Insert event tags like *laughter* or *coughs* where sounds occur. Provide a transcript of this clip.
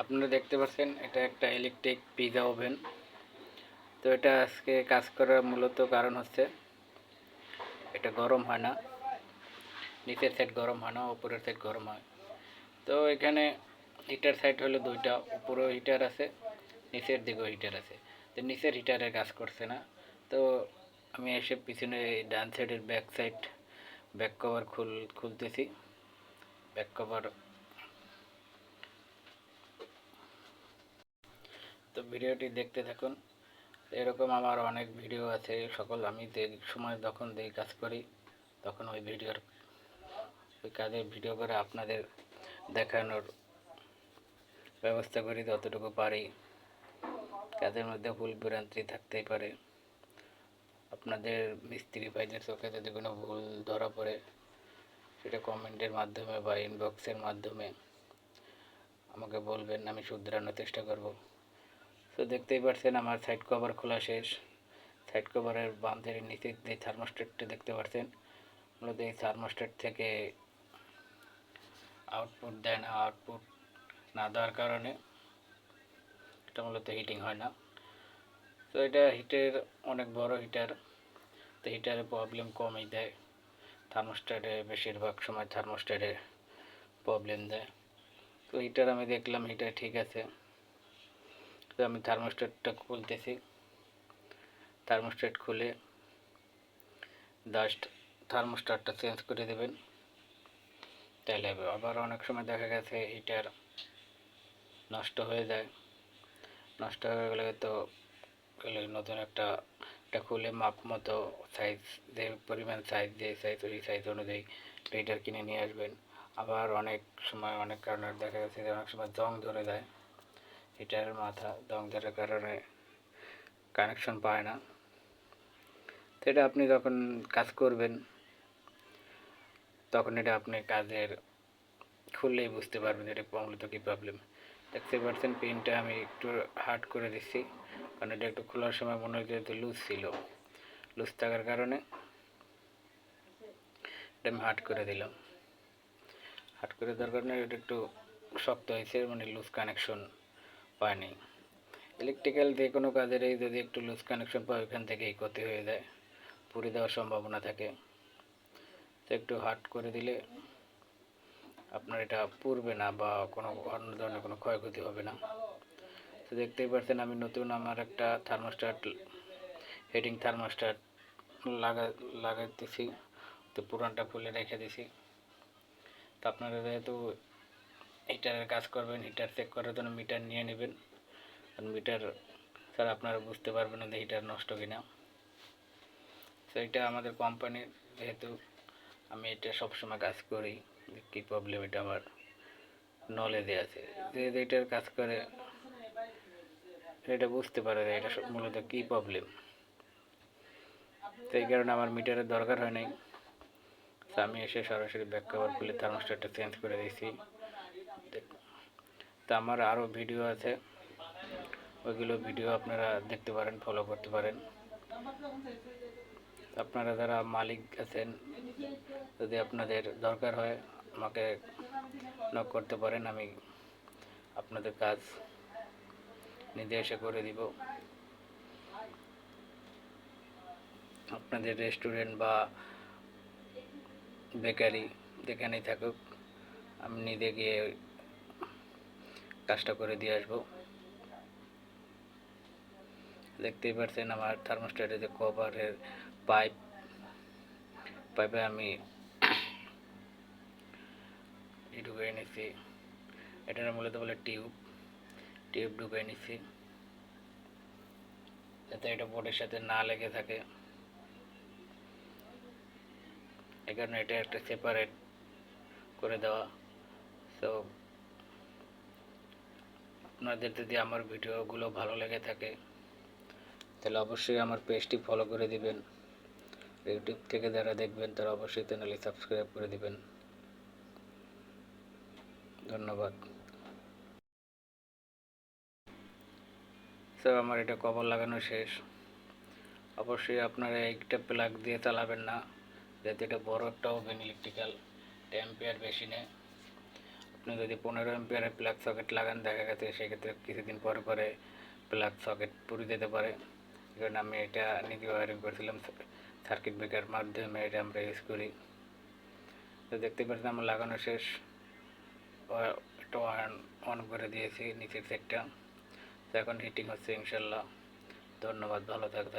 আপনারা দেখতে পাচ্ছেন, এটা একটা ইলেকট্রিক পিজা ওভেন তো এটা আজকে কাজ করার মূলত কারণ হচ্ছে, এটা গরম হয় না। নিচের সাইড গরম হয় না, উপরের সাইড গরম হয়। তো এখানে হিটার সাইড হলো দুইটা উপরেও হিটার আছে, নিচের দিকেও হিটার আছে। তো নিচের হিটারে কাজ করছে না। তো আমি এসে পিছনে ডান সাইডের ব্যাক সাইড ব্যাক কভার খুল, খুলতেছি। ব্যাক কভার তো ভিডিওটি দেখতে থাকুন। এরকম আমার অনেক ভিডিও আছে, সকল আমি সময় যখন যেই কাজ করি, তখন ওই ভিডিওর, ওই কাজের ভিডিও করে আপনাদের দেখানোর ব্যবস্থা করি যতটুকু পারি। কাজের মধ্যে ভুল ভ্রান্তি থাকতেই পারে। আপনাদের মিস্ত্রি ভাইদের চোখে যদি কোনো ভুল ধরা পড়ে, সেটা কমেন্টের মাধ্যমে বা ইনবক্সের মাধ্যমে আমাকে বলবেন, আমি শুধরানোর চেষ্টা করব। তো দেখতেই পাচ্ছেন আমার সাইড কভার খোলা শেষ। সাইড কভারের বাম নিচে যে থার্মোস্টেটটা দেখতে পাচ্ছেন মূলত এই থার্মোস্টেট থেকে আউটপুট দেয় না আউটপুট না দেওয়ার কারণে এটা মূলত হিটিং হয় না। তো এটা হিটের অনেক বড় হিটার তো হিটারে প্রবলেম কমই দেয়। থার্মোস্ট্যাটে বেশিরভাগ সময় থার্মোস্ট্যাটে প্রবলেম দেয়। তো হিটার আমি দেখলাম হিটার ঠিক আছে। তো আমি থার্মোস্ট্যাটটা খুলতেছি। থার্মোস্ট্যাট খুলে জাস্ট থার্মোস্ট্যাটটা চেঞ্জ করে দেবেন। তাহলে আবার অনেক সময় দেখা গেছে হিটার নষ্ট হয়ে যায়। নষ্ট হয়ে গেলে তো নতুন একটা এটা খুলে মাপ মতো সাইজ যে পরিমাণ সাইজ যে সাইজ ওই সাইজ অনুযায়ী হিটার কিনে নিয়ে আসবেন। আবার অনেক সময়, অনেক কারণে দেখা গেছে যে অনেক সময় জং ধরে যায়। হিটারের মাথা জং ধরার কারণে কানেকশন পায় না। তো এটা আপনি যখন কাজ করবেন, তখন এটা আপনি কাজের খুললেই বুঝতে পারবেন এটা মূলত কী প্রবলেম দেখতে পাচ্ছেন পেনটা আমি একটু হার্ড করে দিচ্ছি, কারণ এটা একটু খোলার সময় মনে হচ্ছে যে লুজ ছিল। লুজ থাকার কারণে এটা আমি হার্ড করে দিলাম। হার্ড করে দেওয়ার কারণে এটা একটু শক্ত হয়েছে মানে লুজ কানেকশন পায়নি ইলেকট্রিক্যাল যে কোনো কাজেরই যদি একটু লুজ কানেকশন পায়, ওইখান থেকেই ক্ষতি হয়ে যায়, পুড়ে দেওয়ার সম্ভাবনা থাকে। তো একটু হার্ড করে দিলে আপনার এটা পুড়বে না বা কোনো অন্য ধরনের কোনো ক্ষয়ক্ষতি হবে না। তো দেখতেই পাচ্ছেন আমি নতুন আমার একটা থার্মোস্টাট হেডিং থার্মোস্টাট লাগা লাগাতেছি তো পুরানটা খুলে রেখে দিছি। তো আপনারা যেহেতু হিটারের কাজ করবেন হিটার চেক করার জন্য মিটার নিয়ে নেবেন। মিটার স্যার আপনারা বুঝতে পারবেন না যে হিটার নষ্ট কিনা। তো এটা আমাদের কোম্পানির যেহেতু আমি এটা সবসময় কাজ করি কী প্রবলেম এটা আমার নলেজে আছে। যে যেটার কাজ করে এটা বুঝতে পারে যে এটা মূলত কী প্রবলেম তো এই কারণে আমার মিটারের দরকার হয় নাই। আমি এসে সরাসরি ব্যাক কভার খুলে থার্মোস্টারটা চেঞ্জ করে দিয়েছি। তো আমার আরও ভিডিও আছে। ওইগুলো ভিডিও আপনারা দেখতে পারেন ফলো করতে পারেন। আপনারা যারা মালিক আছেন, যদি আপনাদের দরকার হয়, আমাকে নক করতে পারেন, আমি আপনাদের কাজ নিজে এসে করে দিব। আপনাদের রেস্টুরেন্ট বা বেকারি যেখানেই থাকুক, আমি নিজে গিয়ে কাজটা করে দিয়ে আসব। দেখতেই পাচ্ছেন আমার থার্মোস্ট্যাটের যে কভারের পাইপ পাইপে আমি ই *coughs* ঢুকিয়ে নিচ্ছি এটার মূলত বলে টিউব টিউব ঢুকিয়ে নিচ্ছি যাতে এটা বোর্ডের সাথে না লেগে থাকে। এই কারণে এটা একটা সেপারেট করে দেওয়া। তো আপনাদের যদি আমার ভিডিওগুলো ভালো লেগে থাকে, তাহলে অবশ্যই আমার পেজটি ফলো করে দিবেন। ইউটিউব থেকে যারা দেখবেন, তারা অবশ্যই চ্যানেলে সাবস্ক্রাইব করে দিবেন। ধন্যবাদ। স্যার, আমার এটা কভার লাগানো শেষ। অবশ্যই আপনারা একটা প্লাগ দিয়ে চালাবেন না, যাতে এটা বড় একটা ওভেন ইলেকট্রিক্যাল টেম্পিয়ার বেশি নেয়। আপনি যদি পনেরো এম্পিয়ারের প্লাগ সকেট লাগান, দেখা গেছে সেক্ষেত্রে কিছুদিন পরে পরে প্লাগ সকেট পুড়ে যেতে পারে। কারণে আমি এটা নিজে ওয়ারিং করেছিলাম সার্কিট ব্রেকার মাধ্যমে এটা আমরা ইউজ করি। তো দেখতে পাচ্ছেন আমার লাগানো শেষ। এটা অন অন করে দিয়েছি নিচের সেটটা তো এখন হিটিং হচ্ছে ইনশাল্লাহ। ধন্যবাদ, ভালো থাকবে